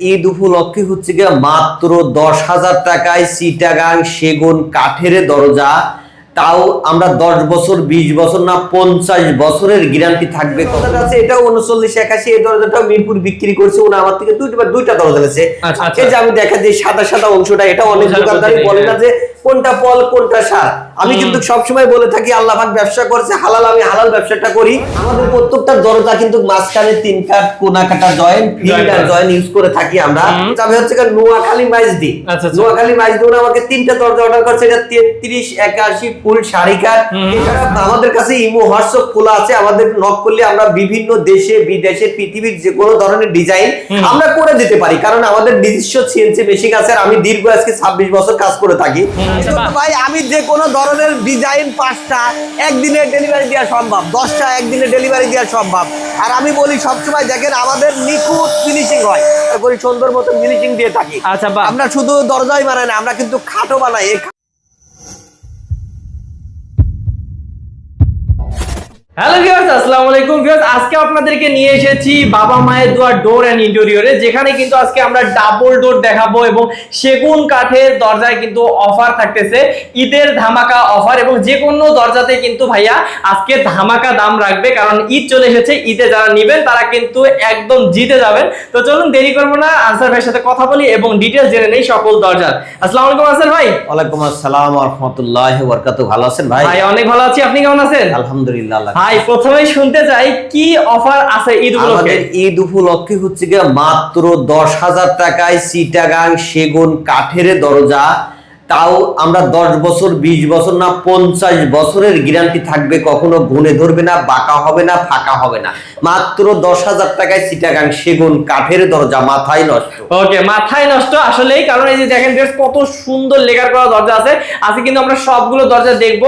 ঈদ উপলক্ষে হচ্ছে গিয়ে মাত্র দশ হাজার টাকায় সিটাগাং সেগুন কাঠের দরজা তাও আমরা দশ বছর বিশ বছর না পঞ্চাশ বছরের গ্যারান্টি থাকবে কথাটা আছে এটা উনচল্লিশ একাশি এই দরজাটা মিরপুর বিক্রি করছে ওনা আমার থেকে দুইটা দুইটা দরজা গেছে আচ্ছা, আচ্ছা। এই যে আমি দেখা যে সাদা সাদা অংশটা এটা অনেক বলে না। যে কোনটা ফল কোনটা সার? আমি। কিন্তু সবসময় বলে থাকি আল্লাহ পাক ব্যবসা করছে হালাল আমি হালাল ব্যবসাটা করি। আমাদের প্রত্যেকটা দরজা কিন্তু মাঝখানে তিন কাঠ কোনা কাটা জয়েন্ট ফিল্ড আর জয়েন্ট ইউজ করে থাকি আমরা। তবে হচ্ছে নোয়াখালী মাইজদি। আচ্ছা, আচ্ছা। নোয়াখালী মাইজদি ওরা আমাকে তিনটা দরজা অর্ডার করছে এটা তেত্রিশ একাশি ফুল শাড়ি কাঠ। এছাড়া আমাদের কাছে ইমো হোয়াটসঅ্যাপ খোলা আছে আমাদের নক করলে আমরা বিভিন্ন দেশে বিদেশে পৃথিবীর যে কোনো ধরনের ডিজাইন আমরা করে দিতে পারি। কারণ আমাদের নিজস্ব সিএনসি মেশিন আছে আর আমি দীর্ঘ আজকে ছাব্বিশ বছর কাজ করে থাকি। ভাই আমি যে কোনো ধরনের ডিজাইন পাঁচটা একদিনে ডেলিভারি দেওয়া সম্ভব দশটা একদিনে ডেলিভারি দেওয়া সম্ভব। আর আমি বলি সবসময় দেখেন আমাদের নিখুঁত ফিনিশিং হয়। সুন্দর মতো ফিনিশিং দিয়ে থাকি। আচ্ছা আমরা শুধু দরজাই বানাই না আমরা কিন্তু খাটও বানাই। হ্যালো ভিউয়ার্স আসসালামু আলাইকুম ভিউয়ার্স আজকে আপনাদেরকে নিয়ে এসেছি বাবা মায়ের দোয়ার ডোর এন্ড ইন্টেরিয়রে যেখানে কিন্তু আজকে আমরা ডাবল ডোর দেখাবো এবং সেগুন কাঠের দরজায় কিন্তু অফার থাকতেছে। ঈদের ধামাকা অফার এবং যে কোনো দরজাতে কিন্তু ভাইয়া আজকে ধামাকা দাম রাখবে কারণ ঈদ চলে এসেছে ঈদে যারা নেবেন তারা কিন্তু একদম জিতে যাবেন। তো চলুন দেরি করব না আনসার ভাইয়ের সাথে কথা বলি এবং ডিটেলস জেনে নেই সকল দরজার। আসসালামু আলাইকুম আনসার ভাই। ওয়ালাইকুম আসসালাম রহমতুল্লাহ বরকাত ভালো আছেন ভাই? ভাই অনেক ভালো আছি। আপনি কেমন আছেন? আলহামদুলিল্লাহ ভাই, প্রথমেই শুনতে চাই, কি অফার আছে ঈদ উপলক্ষে? ঈদ উপলক্ষে হচ্ছে গিয়ে মাত্র দশ হাজার টাকায় সিটাগাং সেগুন কাঠের দরজা তাও আমরা দশ বছর বিশ বছর না পঞ্চাশ বছরের গ্যারান্টি থাকবে কখনো গুনে ধরবে না বাঁকা হবে না ফাঁকা হবে না। মাত্র দশ হাজার টাকায় সিটাগাং সেগুন কাঠের দরজা মাথায় নষ্ট। ওকে মাথায় নষ্ট আসলেই কারণ এই যে দেখেন বেশ কত সুন্দর লেখার করা দরজা আছে। আজকে কিন্তু আমরা সবগুলো দরজা দেখব।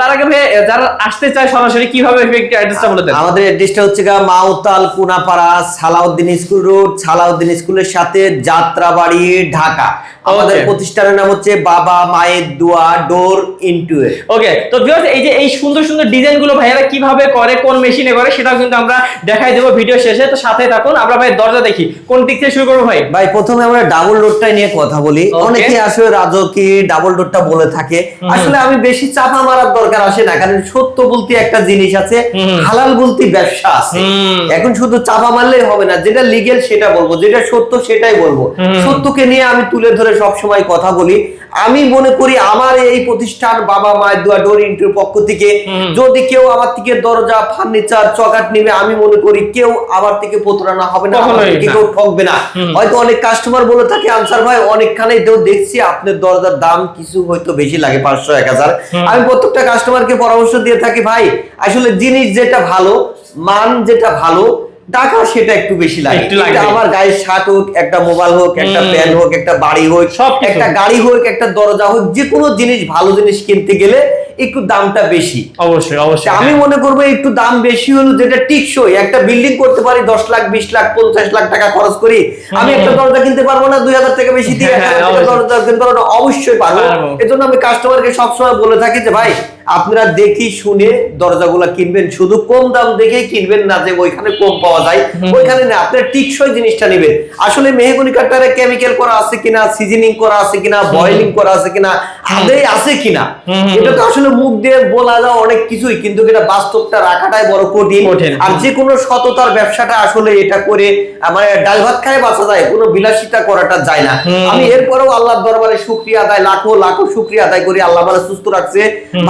তার আগে ভাই যারা আসতে চায় সরাসরি কীভাবে অ্যাড্রেসটা বলে দেন? আমাদের অ্যাড্রেসটা হচ্ছে গা মাউতাল কুনাপাড়া সালাউদ্দিন স্কুল রোড সালাউদ্দিন স্কুলের সাথে যাত্রাবাড়ি ঢাকা। আমাদের. প্রতিষ্ঠানের নাম হচ্ছে বাবা মায়ের দোয়া ডোর ইন্টুয়ে ওকে তো ভিউয়ার্স এই যে এই সুন্দর সুন্দর ডিজাইনগুলো ভাইয়ারা কীভাবে করে কোন মেশিনে করে সেটাও কিন্তু আমরা দেখাই দেবো ভিডিও শেষে। তো সাথে থাকুন আমরা ভাই দরজা দেখি কোন দিক থেকে শুরু করব ভাই? ভাই প্রথমে আমরা ডাবল ডোরটা নিয়ে কথা বলি। অনেকে আসলে রাজকি ডাবল ডোরটা বলে থাকে। আসলে আমি বেশি চাপা মারার দরকার আসে না কারণ সত্য বলতে একটা জিনিস আছে। হালাল বলতে ব্যবসা আছে। এখন শুধু চাপা মারলেই হবে না যেটা লিগেল সেটা বলব যেটা সত্য সেটাই বলব। সত্যকে নিয়ে আমি তুলে ধরে সব সময় কথা বলি। আমি মনে করি আমার এই প্রতিষ্ঠান বাবা মায়ের দোয়া ডোর ইন্টুর পক্ষ থেকে। যদি কেউ আমার থেকে দরজা ফার্নিচার চকাট নিবে আমি মনে করি কেউ আমার থেকে প্রতারণা হবে না। কেউ ঠকবে না। হয়তো অনেক কাস্টমার বলে থাকে আনসার ভাই অনেকখানে তো দেখছি আপনার দরজার দাম কিছু হয়তো বেশি লাগে পাঁচশো এক হাজার। আমি প্রত্যেকটা কাস্টমারকে পরামর্শ দিয়ে থাকি ভাই আসলে জিনিস যেটা ভালো মান যেটা ভালো টাকা সেটা একটু বেশি লাগে। আমার গায়ে শার্ট হোক একটা মোবাইল হোক একটা। প্যান হোক একটা বাড়ি হোক সব একটা গাড়ি হোক একটা দরজা হোক যে কোনো জিনিস ভালো জিনিস কিনতে গেলে একটু দামটা বেশি। অবশ্যই অবশ্যই। আমি মনে করব একটু দাম বেশি হলো যেটা টিকসই। একটা বিল্ডিং করতে পারি দশ লাখ বিশ লাখ পঞ্চাশ লাখ টাকা খরচ করি। আমি একটা দরজা কিনতে পারব না দুই হাজার টাকা বেশি দিয়ে হ্যাঁ। দরজা কিনতে পারব না অবশ্যই পারব। পারব। এজন্য আমি কাস্টমারকে সবসময় বলে থাকি যে ভাই আপনারা দেখি শুনে দরজাগুলা কিনবেন শুধু কম দাম দেখে কিনবেন না যে ওইখানে কম পাওয়া যায়। ওইখানে না আপনারা টিকসই জিনিসটা নেবেন। আসলে মেহগুনি কাঠটারে কেমিক্যাল করা আছে কিনা সিজনিং করা আছে কিনা বয়েলিং করা আছে কিনা আদেই আছে কিনা? এটা তো আসলে মুখ দিয়ে বলা যায় অনেক কিছুই কিন্তু এটা বাস্তবটা রাখাটাই বড় কঠিন। কঠিন। আর যে কোনো সততার ব্যবসাটা আসলে এটা করে মানে ডাল ভাত খায় বাঁচা যায় কোনো বিলাসিতা করাটা যায় না। আমি এরপরেও আল্লাহর দরবারে শুক্রিয়া আদায় লাখো লাখো শুক্রিয়া আদায় করি আল্লাহ মানে সুস্থ রাখছে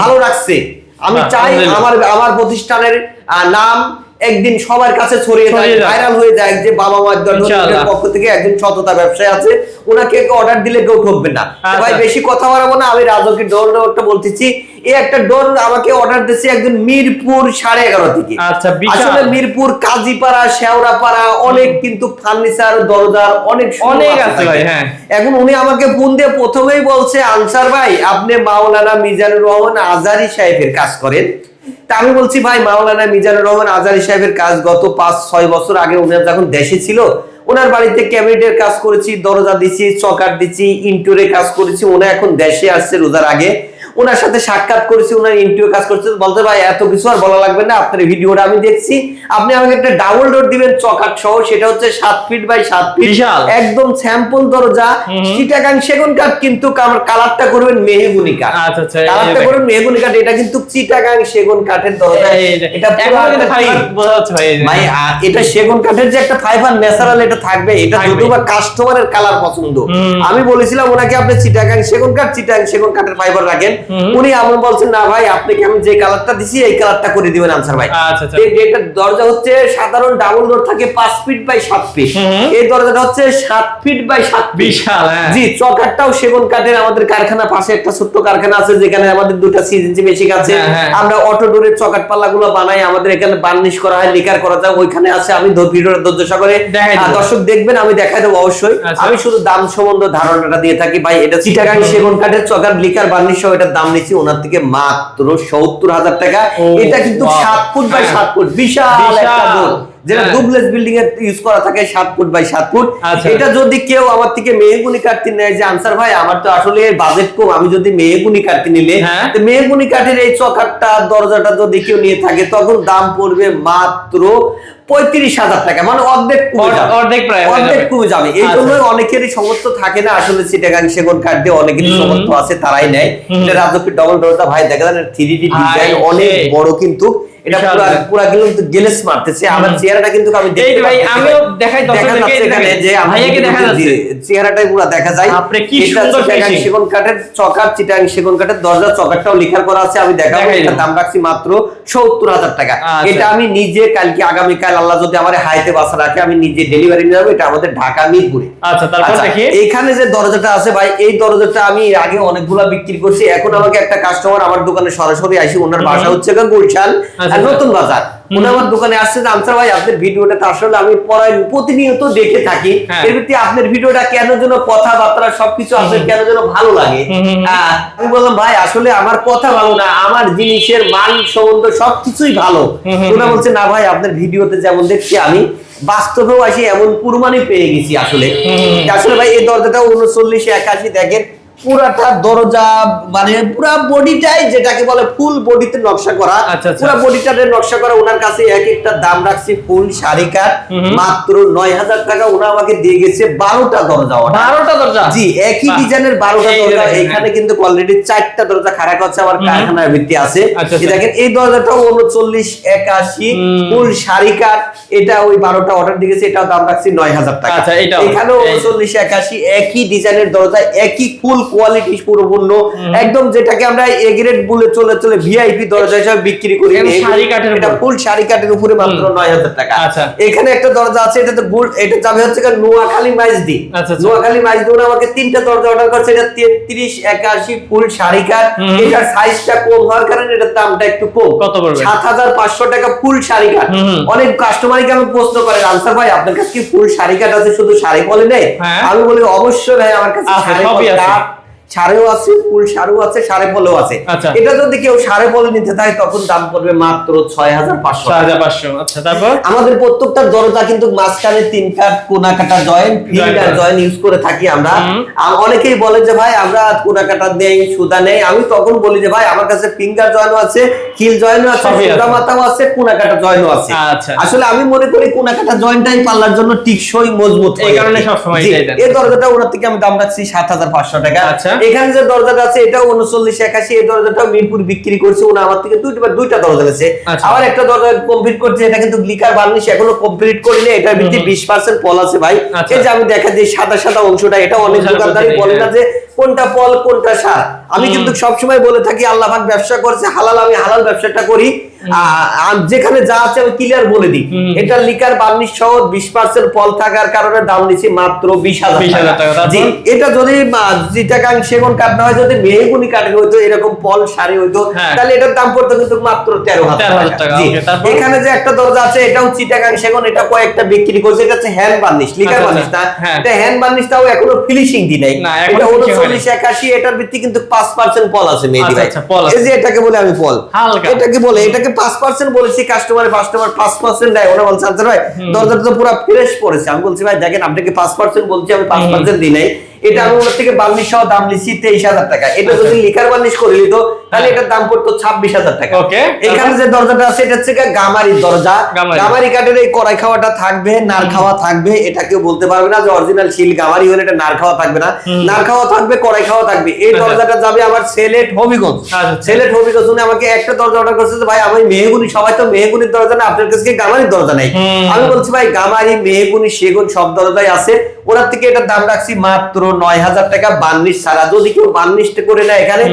ভালো রাখছে। আমি চাই আমার আমার প্রতিষ্ঠানের আহ, নাম একদিন সবার কাছে ছড়িয়ে যায় ভাইরাল হয়ে যায় যে বাবা মার। পক্ষ থেকে একজন সততা ব্যবসায়ী আছে। ওনাকে অর্ডার দিলে কেউ ঠকবে না। ভাই আচ্ছা। বেশি কথা বাড়াবো না আমি রাজকের ডোর ডোরটা বলতেছি। এই একটা ডোর আমাকে অর্ডার দিয়েছে একজন মিরপুর সাড়ে এগারো থেকে। আচ্ছা, আসলে মিরপুর কাজীপাড়া শেওড়াপাড়া অনেক কিন্তু ফার্নিচার দরজার অনেক অনেক আছে ভাই, হ্যাঁ। এখন উনি আমাকে ফোন দিয়ে প্রথমেই বলছে আনসার ভাই আপনি মাওলানা মিজানুর রহমান আজারি সাহেবের কাজ করেন। তা আমি বলছি ভাই মাওলানা মিজানুর রহমান আজারি সাহেবের কাজ গত পাঁচ ছয় বছর আগে উনি যখন দেশে ছিল ওনার বাড়িতে ক্যাবিনেটের কাজ করেছি, দরজা দিছি, চকার দিছি ইন্টোরে কাজ করেছি ওনা এখন দেশে আসছে রোজার আগে। ওনার সাথে সাক্ষাৎ করেছি ওনার ইন্টারভিউ কাজ করছে। বলতে ভাই এত কিছু আর বলা লাগবে না আপনার ভিডিওটা আমি দেখছি। আপনি আমাকে একটা ডাবল ডোর দিবেন চকাট সহ সেটা হচ্ছে সাত ফিট বাই সাত ফিট। একদম স্যাম্পল দরজা চিটাগাং সেগুন কাঠ কিন্তু আমার কালারটা করবেন মেহগুনি কাঠ। আচ্ছা, আচ্ছা, কালারটা করবেন মেহগুনি কাঠ এটা কিন্তু চিটাগাং সেগুন কাঠের দরজা। এটা ভাই, ভাই এটা সেগুন কাঠের যে একটা ফাইবার ন্যাচারাল এটা থাকবে। এটা। যদিও বা কাস্টমারের কালার পছন্দ। আমি বলেছিলাম ওনাকে আপনি চিটাগাং সেগুন কাঠ চিটাগাং সেগুন কাঠের ফাইবার রাখেন। উনি আমার বলছেন না ভাই আপনাকে আমি যে কালারটা দিছি এই কালারটা করে দিবেন আনসার ভাই। আচ্ছা, আচ্ছা। এই এটা দরজা হচ্ছে সাধারণ ডাবল ডোর থাকে পাঁচ ফিট বাই সাত ফিট এই দরজাটা হচ্ছে সাত ফিট বাই সাত ফিট বিশাল হ্যাঁ। জি চকারটাও সেগুন কাঠের আমাদের কারখানা পাশে একটা ছোট্ট কারখানা আছে যেখানে আমাদের দুটো সিএনজি মেশিন আছে। হ্যাঁ, হ্যাঁ। আমরা অটো ডোরের চকাট পাল্লা গুলো বানাই আমাদের এখানে বার্নিশ করা হয় লিকার করা যায় ওইখানে আছে আমি ভিডিওটা ধৈর্য সহকারে দর্শক দেখবেন আমি দেখাই দেবো অবশ্যই। আচ্ছা। আমি শুধু দাম সম্বন্ধে ধারণাটা দিয়ে থাকি ভাই এটা চিটাগাং সেগুন কাঠের চকার লিকার বার্নিশ সহ এটার দাম নিচ্ছি ওনার থেকে মাত্র সত্তর হাজার টাকা এটা কিন্তু সাত ফুট বাই। সাত ফুট বিশাল একটা। যেটা হ্যাঁ। ডুপ্লেক্স বিল্ডিং এর ইউজ করা থাকে সাত ফুট বাই সাত ফুট আচ্ছা। এটা যদি কেউ আমার থেকে মেহগুনি কাটতে নেয় যে আনসার ভাই আমার তো আসলে বাজেট কম আমি যদি মেহগুনি কাটতে নিলে হ্যাঁ। মেহগুনি কাঠের এই চকারটা দরজাটা যদি কেউ নিয়ে থাকে তখন দাম পড়বে মাত্র পঁয়ত্রিশ হাজার টাকা মানে অর্ধেক। অর্ধেক প্রায় অর্ধেক। কমে যাবে এই আচ্ছা। জন্য অনেকেরই সমর্থ থাকে না আসলে চিটাগাং সেগুন কাঠ দিয়ে অনেকেরই সমর্থ আছে তারাই নেয় রাজকীয় ডবল দরজা ভাই দেখা যায় থ্রি ডি ডিজাইন অনেক বড় কিন্তু এটা বিশাল পুরা design। পুরা কিন্তু গেলেস মারতেছে। আমার চেহারাটা কিন্তু আমি দেখতে ভাই, আমিও দেখাই দর্শকদেরকে, দেখা যাচ্ছে এই এখানে যে ভাইয়াকে দেখা যাচ্ছে। চেহারাটাই পুরো দেখা যায়। বাপরে, কি সুন্দর চিটাগাং সেগুন কাঠের চকার চিটাং সেগুন কাঠের দরজা চকারটাও লিখার করা আছে। আমি দেখাবো এটা দাম রাখছি মাত্র সত্তর হাজার টাকা। আচ্ছা। এটা আমি নিজে কালকে আগামীকাল আল্লাহ যদি আমার হাইতে বাসা রাখে আমি নিজে ডেলিভারি নিয়ে যাব। এটা আমাদের ঢাকা মিরপুরে। আচ্ছা তারপর আচ্ছা, দেখি। এইখানে যে দরজাটা আছে ভাই এই দরজাটা আমি আগে অনেকগুলা বিক্রি করছি। এখন আমাকে একটা কাস্টমার আমার দোকানে সরাসরি আসি ওনার বাসা হচ্ছে গুলশান। নতুন বাজার। উনি আমার দোকানে আসছে যে আনসার ভাই আপনার ভিডিওটা তো আসলে আমি পড়াই প্রতিনিয়ত দেখে থাকি। হ্যাঁ। এর ভিত্তি আপনার ভিডিওটা কেন যেন কথাবার্তা সবকিছু আপনার কেন যেন ভালো লাগে? আমি বললাম ভাই আসলে আমার কথা ভালো না আমার জিনিসের মান সম্বন্ধ সবকিছুই ভালো। ওরা বলছে না ভাই আপনার ভিডিওতে যেমন দেখছি আমি বাস্তবেও আসি এমন কুরবানি পেয়ে গেছি আসলে। আসলে ভাই এই দরজাটা উনচল্লিশ একাশি দেখেন পুরাটা দরজা মানে পুরা বডিটাই যেটাকে বলে ফুল বডিতে নকশা করা। আচ্ছা, আচ্ছা। পুরা বডিটাতে নকশা করা। ওনার কাছে এক একটা দাম রাখছি ফুল শাড়ি কাঠ। মাত্র নয় হাজার টাকা ওনা আমাকে দিয়ে গেছে বারোটা দরজা। বারোটা দরজা? জি একই ডিজাইনের বারোটা দরজা। এখানে কিন্তু অলরেডি চারটা দরজা খারাপ হচ্ছে আমার। কারখানার ভিত্তি আছে। আচ্ছা। দেখেন এই দরজাটাও উনচল্লিশ একাশি ফুল শাড়ি কাঠ। এটা ওই বারোটা অর্ডার দিয়ে গেছে এটাও দাম রাখছি নয় হাজার টাকা। এই- উনচল্লিশ একাশি একই ডিজাইনের দরজা একই ফুল কোয়ালিটি পুরোপূর্ণ একদম যেটাকে আমরা এ গ্রেড বলে চলে চলে ভিআইপি দরজা হিসেবে বিক্রি করি শাড়ি কাঠের এটা ফুল শাড়ি কাঠের উপরে মাত্র হুম। নয় হাজার টাকা আচ্ছা। এখানে একটা দরজা আছে এটা তো গোল্ড এটা যাবে হচ্ছে নোয়াখালী মাইজদি আচ্ছা, আচ্ছা। নোয়াখালী মাইজদি ওরা আমাকে তিনটা দরজা অর্ডার করছে এটা তেত্রিশ একাশি ফুল শাড়ি কাঠ এটার সাইজটা কম হওয়ার কারণে এটার দামটা একটু কম কত পড়বে? সাত হাজার পাঁচশো টাকা ফুল শাড়ি কাঠ। অনেক কাস্টমারকে আমি প্রশ্ন করে আনসার ভাই আপনার কাছে কি ফুল শাড়ি কাঠ আছে শুধু শাড়ি বলে নেই হ্যাঁ। আমি বলি অবশ্যই ভাই আমার কাছে শাড়ি আছে। কাঠ সারেও আছে ফুল সারেও আছে সাড়ে পলেও আছে আচ্ছা। এটা যদি কেউ সাড়ে পলে নিতে চায় তখন দাম পড়বে মাত্র ছয় হাজার পাঁচশো আচ্ছা তারপর আমাদের প্রত্যেকটা দরজা কিন্তু মাঝখানে তিন কাঠ কোনা কাটা জয়েন্ট ফিল্ড জয়েন্ট ইউজ করে থাকি আমরা অনেকেই বলে যে ভাই আমরা কোনা কাটা দেই সুদা নেই আমি তখন বলি যে ভাই আমার কাছে ফিঙ্গার জয়েন্ট আছে কিল জয়েন্ট আছে। সুদা মাথাও আছে কোনা কাটা জয়েন্ট আছে আচ্ছা। আসলে আমি মনে করি কোনা কাটা জয়েন্টটাই পাল্লার জন্য টিকসই মজবুত এই কারণে। সবসময়। এই দরজাটা ওনার থেকে আমি দাম রাখছি সাত হাজার পাঁচশো টাকা আচ্ছা। এখানে যে দরজাটা আছে এটাও উনচল্লিশ একাশি এই দরজাটাও মিরপুর বিক্রি করছে উনি আমার থেকে দুইটা দুইটা দরজা গেছে আচ্ছা। আবার একটা দরজা কমপ্লিট করছে এটা কিন্তু গ্লিকার বার্নিশ এখনও কমপ্লিট করিনি এটার ভিত্তি বিশ পার্সেন্ট পল আছে ভাই আচ্ছা। এই যে আমি দেখা যে সাদা সাদা অংশটা এটা অনেক দোকানদারি বলে না যে কোনটা পল কোনটা সার আমি। কিন্তু সবসময় বলে থাকি আল্লাহ পাক ব্যবসা করছে হালাল আমি হালাল ব্যবসাটা করি যেখানে যা আছে আমি ক্লিয়ার বলে দিই। এটা লিকার বার্নিশ সহ বিশ পার্সেন্ট পল থাকার কারণে দাম নিচ্ছি মাত্র বিশ হাজার 20,000 টাকা, তারপর? জি এটা যদি জিটাকাং সেগুন কাঠ না হয় যদি মেহগুনি কাঠের হইতো এরকম পল শাড়ি হইতো হ্যাঁ। তাহলে এটার দাম পড়তো কিন্তু মাত্র তেরো হাজার টাকা? এখানে যে একটা দরজা আছে এটাও চিটাগাং সেগুন এটা কয়েকটা বিক্রি করছে এটা হচ্ছে হ্যান্ড বার্নিশ লিকার বার্নিশ না। এটা হ্যান্ড বার্নিশটাও এখনও ফিনিশিং দি নাই এটা finishing একাশি এটার ভিত্তি কিন্তু পাঁচ পার্সেন্ট পল আছে মেহেদি আচ্ছা, ভাই আচ্ছা। এই যে এটাকে বলে আমি পল হালকা। এটাকে বলে এটাকে পাঁচ পার্সেন্ট বলেছি কাস্টমার কাস্টমার পাঁচ পার্সেন্ট দেয় ওরা বলছে আচ্ছা ভাই। দরজাটা তো পুরো ফ্রেশ পড়েছে আমি বলছি ভাই দেখেন আপনাকে পাঁচ পার্সেন্ট বলছি আমি পাঁচ পার্সেন্ট দিই নাই এটা আমি থেকে বার্নিশ সহ দাম নিচ্ছি তেইশ হাজার টাকা। এটা যদি লিকার বার্নিশ করে নিত তাহলে এটার দাম পড়তো ছাব্বিশ হাজার টাকা। এখানে যে দরজাটা আছে এটা হচ্ছে গামারির দরজা। গামারি। গামারি কাঠের এই কড়াই খাওয়াটা থাকবে নার খাওয়া থাকবে এটা কেউ বলতে পারবে না যে অরিজিনাল শিল গামারি হলে এটা নার খাওয়া থাকবে না। নার খাওয়া থাকবে কড়াই খাওয়া থাকবে। এই আচ্ছা। দরজাটা যাবে আমার সেলেট হবিগঞ্জ। আচ্ছা। সেলেট হবিগঞ্জ উনি আমাকে একটা দরজা অর্ডার করছে যে ভাই আমি মেহগুনি সবাই তো মেহগুনির দরজা না আপনার কাছে গামারির দরজা নাই? আমি বলছি ভাই গামারি মেহগুনি সেগুন সব দরজাই আছে। ওনার থেকে এটার দাম রাখছি মাত্র নয় হাজার টাকা বার্নিশ সারা যদি কেউ বার্নিশটা করে নেয় এখানে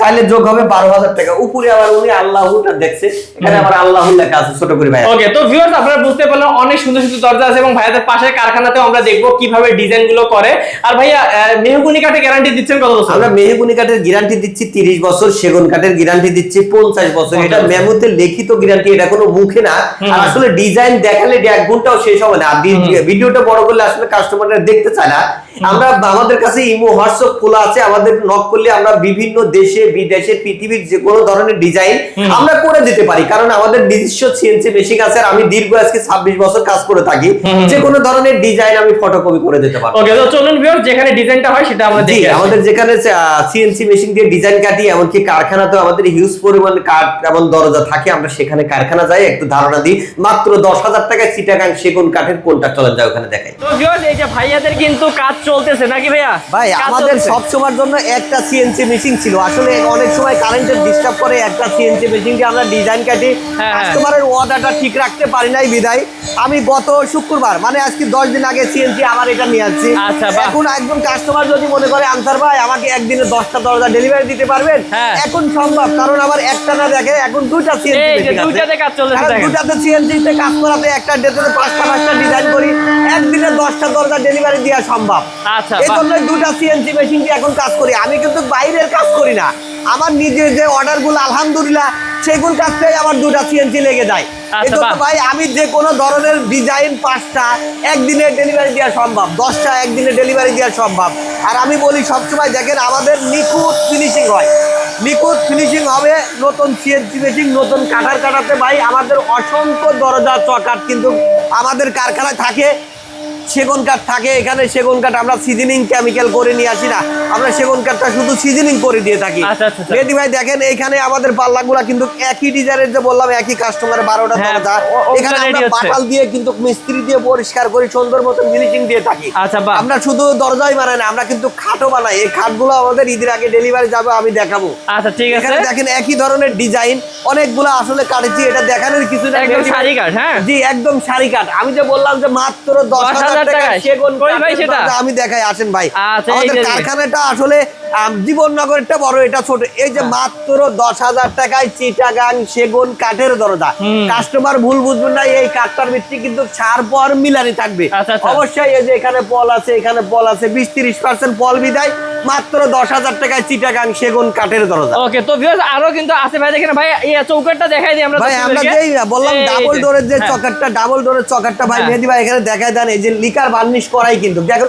তাহলে যোগ হবে বারো হাজার টাকা। উপরে আবার উনি আল্লাহটা দেখছে এখানে আবার আল্লাহ লেখা আছে ছোট করে ভাই ওকে তো ভিউয়ার্স আপনারা বুঝতে পারলেন অনেক সুন্দর সুন্দর দরজা আছে এবং ভাইয়াদের পাশের কারখানাতেও আমরা দেখব কীভাবে ডিজাইনগুলো করে। আর ভাইয়া মেহগুনি কাঠে গ্যারান্টি দিচ্ছেন কত বছর? আমরা মেহগুনি কাঠের গ্যারান্টি দিচ্ছি তিরিশ বছর সেগুন কাঠের গ্যারান্টি দিচ্ছি পঞ্চাশ বছর। এটা 50 মেমোতে লিখিত গ্যারান্টি এটা কোনো মুখে না। আর আসলে ডিজাইন দেখালে এক ঘন্টাও শেষ হবে না। ভিডিওটা বড় করলে আসলে কাস্টমাররা দেখতে চায় না। আমরা আমাদের কাছে ইমো হোয়াটসঅ্যাপ খোলা আছে আমাদের নক করলে আমরা বিভিন্ন দেশে বিদেশে পৃথিবীর যে কোনো ধরনের ডিজাইন আমরা করে দিতে পারি। কারণ আমাদের নিজস্ব সিএনসি মেশিন আছে আর আমি দীর্ঘ আজকে ছাব্বিশ বছর কাজ করে থাকি। যে কোনো ধরনের ডিজাইন আমি ফটোকপি করে দিতে পারব। ওকে তো চলুন ভিউয়ার্স যেখানে ডিজাইনটা হয় সেটা আমরা দেখি আমাদের যেখানে সিএনসি মেশিন দিয়ে ডিজাইন কাটি এমনকি কারখানাতেও আমাদের হিউজ পরিমাণ কাঠ এবং দরজা থাকে আমরা সেখানে কারখানা যাই একটু ধারণা দিই। মাত্র দশ হাজার টাকায় চিটাগাং সেগুন কাঠের কোনটা? চলেন যায় ওখানে দেখাই। তো ভিউয়ার্স এই যে ভাইয়াদের কিন্তু কাজ চলতেছে নাকি ভাইয়া? ভাই আমাদের সব সময়ের জন্য একটা সিএনসি মেশিন ছিল। আসলে অনেক সময় কারেন্টের ডিস্টার্ব করে একটা সিএনসি মেশিনকে আমরা ডিজাইন কাটি। হ্যাঁ। কাস্টমারের অর্ডারটা ঠিক রাখতে পারি নাই বিদায় আমি গত শুক্রবার মানে আজকে দশ দিন আগে সিএনসি আমার এটা নিয়ে আসছি। আচ্ছা। এখন একজন কাস্টমার যদি মনে করে আনসার ভাই আমাকে একদিনে দশটা দরজা ডেলিভারি দিতে পারবেন? হ্যাঁ। এখন সম্ভব কারণ আমার একটা না দেখে এখন দুটা সিএনসি দুইটাতে কাজ দেখেন। দুটাতে সিএনসি তে কাজ করাতে একটা ডেতে পাঁচটা পাঁচটা ডিজাইন করি। একদিনে দশটা দরজা ডেলিভারি দেওয়া সম্ভব। আচ্ছা এই বাহ। জন্য সিএনসি মেশিন দিয়ে এখন কাজ করি আমি কিন্তু বাইরের কাজ করি না আমার নিজের যে অর্ডারগুলো আলহামদুলিল্লাহ সেগুলো কাজটাই আমার দুটা সিএনসি লেগে যায় এই আচ্ছা, জন্য বাহ। ভাই আমি যে কোনো ধরনের ডিজাইন পাঁচটা একদিনে ডেলিভারি দেওয়া সম্ভব দশটা একদিনে ডেলিভারি দেওয়া সম্ভব আর আমি বলি সবসময় দেখেন আমাদের নিখুঁত ফিনিশিং হয় নিখুঁত ফিনিশিং হবে নতুন সিএনসি মেশিন নতুন কাঠার কাটাতে ভাই আমাদের অসংখ্য দরজা চকাট কিন্তু আমাদের কারখানায় থাকে সেগুন কাঠ থাকে এখানে সেগুন কাঠ আমরা সিজনিং কেমিক্যাল করে নিয়ে আসি না। আমরা সেগুন কাঠটা শুধু সিজনিং করে দিয়ে থাকি। আচ্ছা, আচ্ছা, আচ্ছা। মেহেদি ভাই দেখেন এখানে আমাদের পাল্লাগুলা কিন্তু একই ডিজাইনের যে বললাম একই কাস্টমারের বারোটা হ্যাঁ, দরজা। এখানে আমরা পাটাল দিয়ে কিন্তু মিস্ত্রি দিয়ে পরিষ্কার করে সুন্দর মতো ফিনিশিং দিয়ে থাকি। আমরা শুধু দরজাই বানাই না আমরা কিন্তু খাটও বানাই। এই খাটগুলো আমাদের ঈদের আগে ডেলিভারি যাবে আমি দেখাবো। আচ্ছা ঠিক আছে। এখানে দেখেন একই ধরনের ডিজাইন অনেকগুলো আসলে কাটেছি এটা দেখানোর কিছু না একদম শাড়ি কাঠ হ্যাঁ? জি একদম শাড়ি কাঠ। আমি যে বললাম যে মাত্র দশ হাজার টাকা টাকায়। সেগুন কই ভাই কাঠের সেটা? দরজা আমি দেখাই আসেন ভাই আচ্ছা, এই আমাদের যে- কারখানাটা আসলে আম, বড় এটা ছোট এই যে হ্যাঁ। মাত্র দশ হাজার টাকায় চিটাগাং সেগুন কাঠের দরজা কাস্টমার ভুল বুঝবেন না এই কাঠটার ভিত্তি কিন্তু ছাড় পর মিলানি থাকবে আচ্ছা, আচ্ছা। অবশ্যই এই যে এখানে পল আছে এখানে পল আছে বিশ তিরিশ পার্সেন্ট পল বিদায় মাত্র দশ হাজার টাকায় চিটাগাং সেগুন কাঠের দরজা। ওকে তো ভিউয়ার্স আরও কিন্তু আছে। ভাই দেখেন ভাই এই চৌকাটটা দেখাই দিই আমরা ভাই আমরা। যেই বললাম ডাবল ডোরের যে। চকারটা ডাবল ডোরের চকারটা ভাই হ্যাঁ। মেহেদি ভাই এখানে দেখায় দেন এই যে লিকার বার্নিশ করাই কিন্তু। দেখেন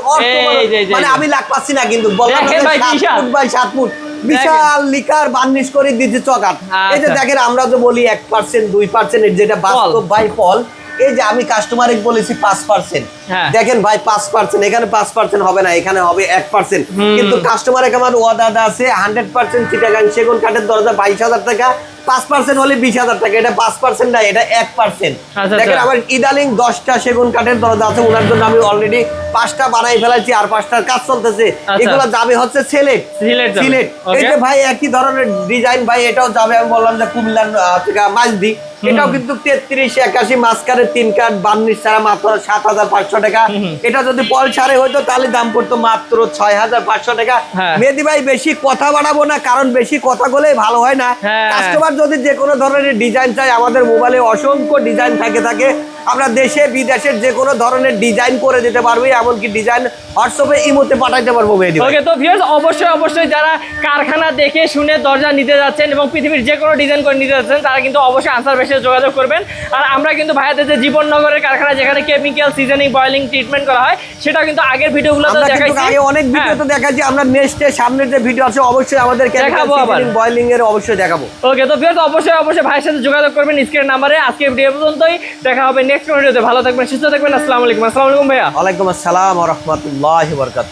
যে, মানে আমি লাখ পাচ্ছি না কিন্তু বললাম সাত ফুট বাই সাত ফুট। বিশাল লিকার বার্নিশ করে দিচ্ছে চকার এই যে আচ্ছা। দেখেন আমরা যে বলি এক পার্সেন্ট দুই পার্সেন্ট যেটা বাস্তব ভাই ফল। এই যে আমি কাস্টমারে বলেছি পাঁচ পার্সেন্ট হ্যাঁ। দেখেন ভাই পাঁচ পার্সেন্ট এখানে পাঁচ পার্সেন্ট হবে না এখানে হবে এক পার্সেন্ট। কিন্তু কাস্টমারে আমার ওয়াদা আছে হান্ড্রেড পার্সেন্ট চিটাগাং সেগুন কাঠের দরজা বাইশ হাজার টাকা পাঁচ পার্সেন্ট হলে বিশ হাজার টাকা এটা পাঁচ পার্সেন্ট না এটা এক পার্সেন্ট আচ্ছা, দেখেন আচ্ছা। আমার ইদানিং দশটা সেগুন কাঠের দরজা আছে ওনার জন্য আমি অলরেডি পাঁচটা বানাই ফেলাইছি আর পাঁচটার কাজ চলতেছে আচ্ছা। এগুলো যাবে হচ্ছে সিলেট সিলেট। এই যে ভাই একই ধরনের ডিজাইন ভাই এটাও যাবে আমি বললাম যে কুমিল্লার মাঝদি এটাও কিন্তু তেত্রিশ একাশি মাঝখানে তিন কাঠ বান্নিশ ছাড়া মাত্র সাত হাজার পাঁচশো টাকা। এটা যদি পল ছাড়ে হইতো তাহলে দাম পড়তো মাত্র ছয় হাজার পাঁচশো টাকা। হ্যাঁ। মেহেদি ভাই বেশি কথা বাড়াবো না কারণ বেশি কথা বলে ভালো হয় না। হ্যাঁ। কাস্টমার যদি যে কোনো ধরনের ডিজাইন চাই আমাদের মোবাইলে অসংখ্য ডিজাইন থাকে থাকে। আমরা দেশে বিদেশের যে কোনো ধরনের ডিজাইন করে দিতে পারব এমনকি ডিজাইন হোয়াটসঅ্যাপে ইমোতে পাঠাইতে পারব মেহেদি ভাই। ওকে তো ভিউয়ার্স অবশ্যই অবশ্যই যারা কারখানা দেখে শুনে দরজা নিতে যাচ্ছেন এবং পৃথিবীর যে কোনো ডিজাইন করে নিতে যাচ্ছেন তারা কিন্তু অবশ্যই আনসার বেশি যোগাযোগ করবেন। আর আমরা কিন্তু ভাইয়াদের যে জীবননগরের কারখানা যেখানে কেমিক্যাল সিজনিং বয়েলিং ট্রিটমেন্ট করা হয় সেটা কিন্তু আগের ভিডিওগুলোতে আমরা দেখাইছি। আগে অনেক হ্যাঁ। ভিডিও তো দেখাচ্ছি আমরা নেক্সটে সামনের যে ভিডিও আছে অবশ্যই আমাদের দেখাবো আবার। বয়লিং এর অবশ্যই দেখাবো। ওকে তো ভিউয়ার্স অবশ্যই অবশ্যই ভাইয়ের সাথে যোগাযোগ করবেন স্ক্রিন নাম্বারে আজকে ভিডিও পর্যন্তই। দেখা হবে নেক্সট ভিডিওতে ভালো থাকবেন সুস্থ থাকবেন। আসসালামু আলাইকুম। আসসালামু আলাইকুম ভাইয়া। ওয়ালাইকুম আসসালাম রহমতুল্লাহ বরকাত